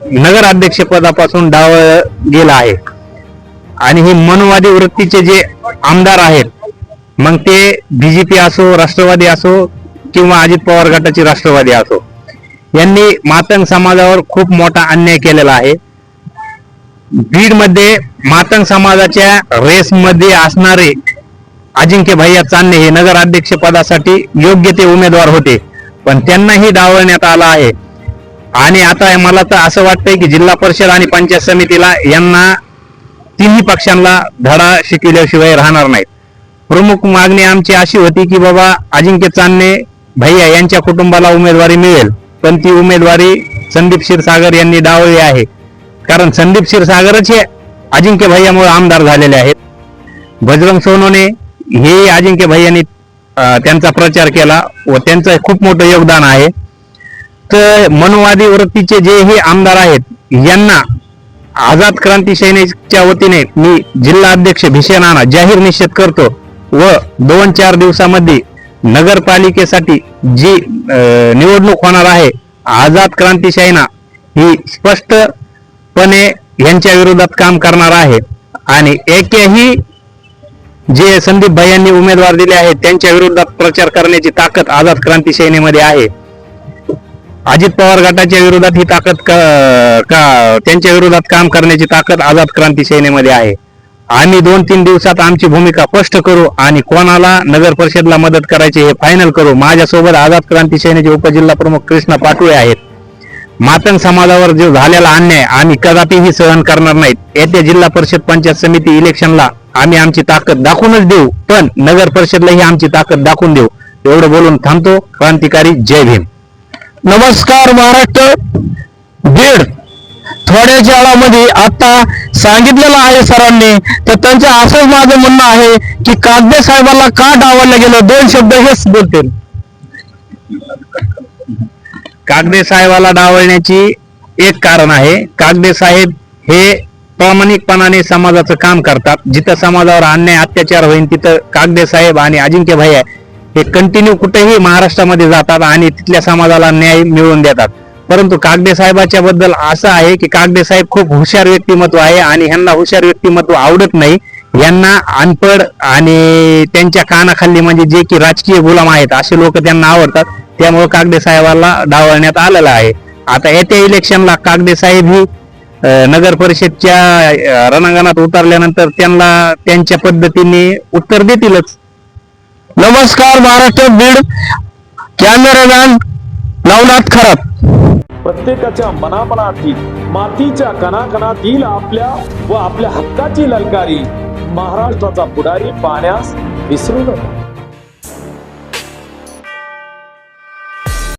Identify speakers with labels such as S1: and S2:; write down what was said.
S1: नगराध्यक्ष पदापासून डाव गेला आहे. आणि हे मनवादी वृत्तीचे जे आमदार आहेत मग ते बीजेपी असो राष्ट्रवादी असो किंवा अजित पवार गटाची राष्ट्रवादी असो यांनी मातंग समाजावर खूप मोठा अन्याय केलेला आहे. बीडमध्ये मातंग समाजाच्या रेसमध्ये असणारे अजिंक्य भैया चांदणे हे नगराध्यक्ष पदासाठी योग्य ते उमेदवार होते पण त्यांनाही डावलण्यात आला आहे. आणि आता मला तर असं वाटतंय की जिल्हा परिषद आणि पंचायत समितीला यांना तिन्ही पक्षांना धडा शिकविल्याशिवाय राहणार नाहीत. प्रमुख मागणी आमची अशी होती की बाबा अजिंक्य चांदणे भैया यांच्या कुटुंबाला उमेदवारी मिळेल पण ती उमेदवारी संदीप क्षीरसागर यांनी डावली आहे. कारण संदीप क्षीरसागरच हे अजिंक्य भैयामुळे आमदार झालेले आहेत. बजरंग सोनोने हे अजिंक्य भैयानी त्यांचा प्रचार केला व त्यांचं खूप मोठं योगदान आहे. तर मनवादी वृत्तीचे जे हे आमदार आहेत यांना आझाद क्रांती सैनिकच्या वतीने मी जिल्हा अध्यक्ष भीषण आणा जाहीर निषेध करतो व दोन चार दिवसामध्ये नगरपालिकेसाठी जी निवडणूक होणार आहे आझाद क्रांती सेना ही स्पष्टपणे यांच्या विरोधात काम करणार आहे. आणि एकही जे संदीप भाई यांनी उमेदवार दिले आहेत त्यांच्या विरोधात प्रचार करण्याची ताकद आझाद क्रांती सेनेमध्ये आहे. अजित पवार गटाच्या विरोधात ही ताकद का का- त्यांच्या विरोधात काम करण्याची ताकद आझाद क्रांती सेनेमध्ये आहे. आम्ही दोन तीन दिवसात आमची भूमिका स्पष्ट करू आणि कोणाला नगर परिषदला मदत करायची हे फायनल करू. माझ्यासोबत आझाद क्रांती सेनेचे उपजिल्हा प्रमुख कृष्णा पाटोळे आहेत. मातंग समाजावर जो झालेला अन्याय आम्ही कदापिही सहन करणार नाहीत. येत्या जिल्हा परिषद पंचायत समिती इलेक्शनला आम्ही आमची ताकद दाखवूनच देऊ पण नगर परिषदलाही आमची ताकद दाखवून देऊ. एवढं बोलून थांबतो. क्रांतिकारी जय भीम.
S2: नमस्कार महाराष्ट्र. बीड थोड्याच्या वेळामध्ये आता सांगितलेलं आहे सरांनी तर त्यांचं असंच माझं म्हणणं आहे की कागदे साहेबांना का डावलं गेलं? दोन शब्द हेच बोलतील.
S1: कागदे साहेबाला डावलण्याची एक कारण आहे. कागदे साहेब हे प्रामाणिकपणाने समाजाचं काम करतात. जिथं समाजावर अन्याय अत्याचार होईल तिथं कागदे साहेब आणि अजिंक्य भैया हे कंटिन्यू कुठेही महाराष्ट्रामध्ये जातात आणि तिथल्या समाजाला न्याय मिळवून देतात. परंतु कागदे साहेबाच्या बद्दल असं आहे की कागदे साहेब खूप हुशार व्यक्तिमत्व आहे आणि ह्यांना हुशार व्यक्तिमत्व आवडत नाही. यांना अनपड आणि त्यांच्या कानाखाली म्हणजे जे की राजकीय गुलाम आहेत असे लोक त्यांना आवडतात. त्यामुळे कागदे साहेबाला डावळण्यात आलेलं आहे. आता येत्या इलेक्शनला कागदे साहेब ही नगर परिषदच्या रणांगणात उतरल्यानंतर त्यांना त्यांच्या पद्धतीने उत्तर देतीलच.
S2: नमस्कार महाराष्ट्र बीड कॅमेरामॅन नवनाथ खरात.
S3: प्रत्येकाच्या मनामनातील मातीच्या कणाकणातील आपल्या व आपल्या हक्काची ललकारी. महाराष्ट्राचा पुढारी पाहण्यास विसरू नका.